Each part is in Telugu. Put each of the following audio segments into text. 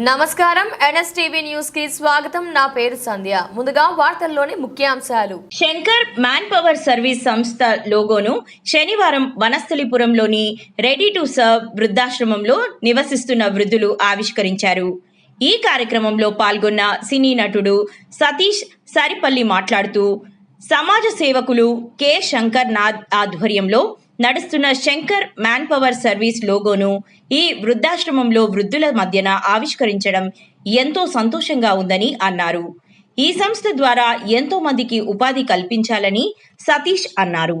నమస్కారం. ఎన్ఎస్టీవీ న్యూస్కి స్వాగతం. నా పేరు సంధ్య. ముందుగా వార్తల్లోని ముఖ్యాంశాలు. శంకర్ మ్యాన్ పవర్ సర్వీస్ సంస్థ లోగోను శనివారం వనస్థలిపురంలోని రెడీ టు సర్వ్ వృద్ధాశ్రమంలో నివసిస్తున్న వృద్ధులు ఆవిష్కరించారు. ఈ కార్యక్రమంలో పాల్గొన్న సినీ నటుడు సతీష్ సరిపల్లి మాట్లాడుతూ సమాజ సేవకులు కె. శంకర్ నాథ్ ఆధ్వర్యంలో నడుస్తున్న శంకర్ మ్యాన్ పవర్ సర్వీస్ లోగోను ఈ వృద్ధాశ్రమంలో వృద్ధుల మధ్యన ఆవిష్కరించడం ఎంతో సంతోషంగా ఉందని అన్నారు. ఈ సంస్థ ద్వారా ఎంతో మందికి ఉపాధి కల్పించాలని సతీష్ అన్నారు.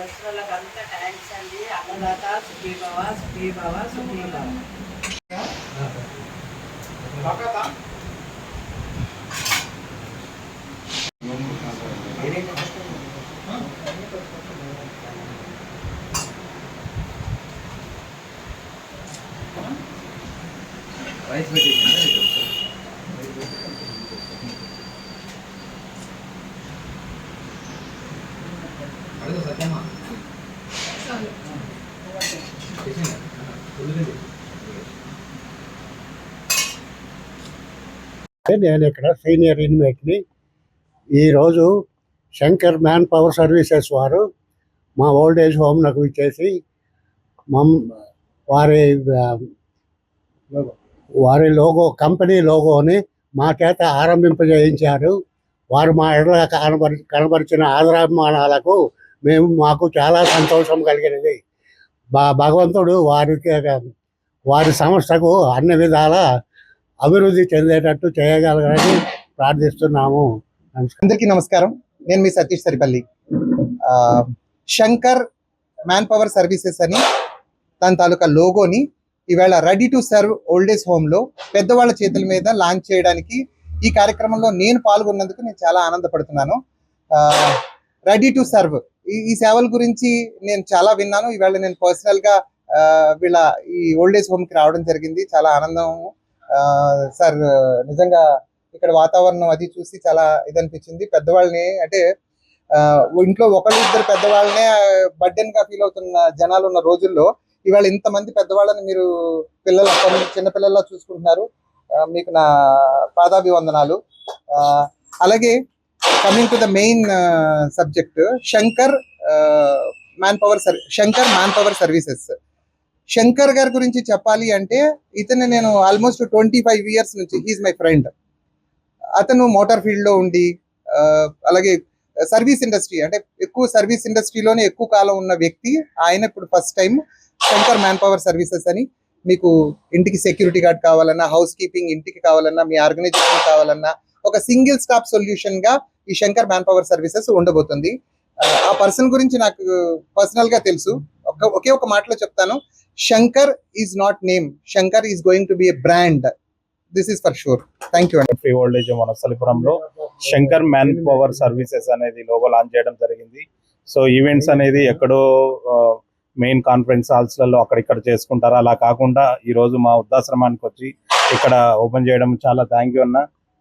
అంతా థ్యాంక్స్ అండి. అన్నదాత సుఖీభవ సుఖీభవ సుఖీభవ. నేను ఇక్కడ సీనియర్ ఇన్మేట్ని ఈరోజు శంకర్ మ్యాన్ పవర్ సర్వీసెస్ వారు మా ఓల్డ్ ఏజ్ హోమ్ నాకు ఇచ్చేసి మమ్ వారి వారి లోగో కంపెనీ లోగోని మా చేత ఆరంభింపజేయించారు వారు మా ఎడల కనబరి కనబరిచిన ఆదరాభిమానాలకు మేము మాకు చాలా సంతోషం కలిగినది. బా భగవంతుడు వారికి వారి సంస్థకు అన్ని విధాల అభివృద్ధి చెందేటట్టు చేయగలగని ప్రార్థిస్తున్నాము. అందరికీ నమస్కారం. నేను మీ సతీష్ సరిపల్లి. ఆ, శంకర్ మ్యాన్ పవర్ సర్వీసెస్ అని దాని తాలూకా లోగోని ఈవేళ రెడీ టు సర్వ్ ఓల్డేజ్ హోమ్లో పెద్దవాళ్ళ చేతుల మీద లాంచ్ చేయడానికి ఈ కార్యక్రమంలో నేను పాల్గొన్నందుకు నేను చాలా ఆనందపడుతున్నాను. Ready to serve. ఈ ఈ సేవల గురించి నేను చాలా విన్నాను. ఈవేళ నేను పర్సనల్గా వీళ్ళ ఈ ఓల్డేజ్ హోమ్కి రావడం జరిగింది. చాలా ఆనందం సార్ నిజంగా ఇక్కడ వాతావరణం అది చూసి చాలా ఇది అనిపించింది పెద్దవాళ్ళని అంటే ఆ, ఇంట్లో ఒకళ్ళు ఇద్దరు పెద్దవాళ్ళనే బర్డెన్గా ఫీల్ అవుతున్న జనాలు ఉన్న రోజుల్లో ఇవాళ ఇంతమంది పెద్దవాళ్ళని మీరు పిల్లల చిన్న పిల్లల్లా చూసుకుంటున్నారు. మీకు నా పాదాభివందనాలు. ఆ, అలాగే coming to the main subject Shankar manpower sir Shankar manpower services. Shankar గారి గురించి చెప్పాలి అంటే ఇతను నేను ఆల్మోస్ట్ ట్వంటీ ఫైవ్ ఇయర్స్ నుంచి హీస్ మై ఫ్రెండ్ అతను మోటార్ ఫీల్డ్లో ఉండి అలాగే సర్వీస్ ఇండస్ట్రీ అంటే ఎక్కువ సర్వీస్ ఇండస్ట్రీలోనే ఎక్కువ కాలం ఉన్న వ్యక్తి. ఆయన ఇప్పుడు first time Shankar manpower services అని మీకు ఇంటికి సెక్యూరిటీ గార్డ్ కావాలన్నా హౌస్ కీపింగ్ ఇంటికి కావాలన్నా మీ ఆర్గనైజేషన్ కావాలన్నా ఒక సింగిల్ స్టాప్ సొల్యూషన్గా ఈ శంకర్ మ్యాన్ పవర్ సర్వీసెస్ ఉండబోతుంది. ఆ, ఆ పర్సన్ గురించి నాకు పర్సనల్గా తెలుసు. ఒక ఒకే ఒక మాటలో చెప్తాను. Shankar is not name Shankar is going to be a brand this is for sure thank you అండి ఫ్రీ ఓల్డేజ్ వనస్థలిపురంలో శంకర్ మ్యాన్ పవర్ సర్వీసెస్ అనేది లోగో లాంచ్ చేయడం జరిగింది. సో ఈవెంట్స్ అనేది ఎక్కడో మెయిన్ కాన్ఫరెన్స్ హాల్స్లలో అక్కడిక్కడ చేసుకుంటారు. అలా కాకుండా ఈ రోజు మా వృద్ధాశ్రమానికి వచ్చి ఇక్కడ ఓపెన్ చేయడం చాలా థ్యాంక్ యూ అన్న.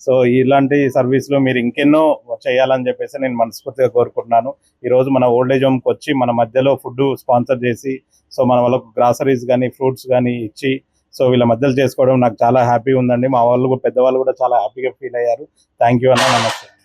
సో ఇలాంటి సర్వీస్లు మీరు ఇంకెన్నో చేయాలని చెప్పేసి నేను మనస్ఫూర్తిగా కోరుకుంటున్నాను. ఈ రోజు మన ఓల్డేజ్ హోమ్కి వచ్చి మన మధ్యలో ఫుడ్ స్పాన్సర్ చేసి సో మన వాళ్ళకు గ్రాసరీస్ కానీ ఫ్రూట్స్ కానీ ఇచ్చి సో వీళ్ళ మధ్యలో చేసుకోవడం నాకు చాలా హ్యాపీ ఉందండి. మా వాళ్ళు కూడా- పెద్దవాళ్ళు కూడా చాలా హ్యాపీగా ఫీల్ అయ్యారు. థ్యాంక్ యూ అన్న నమస్తే.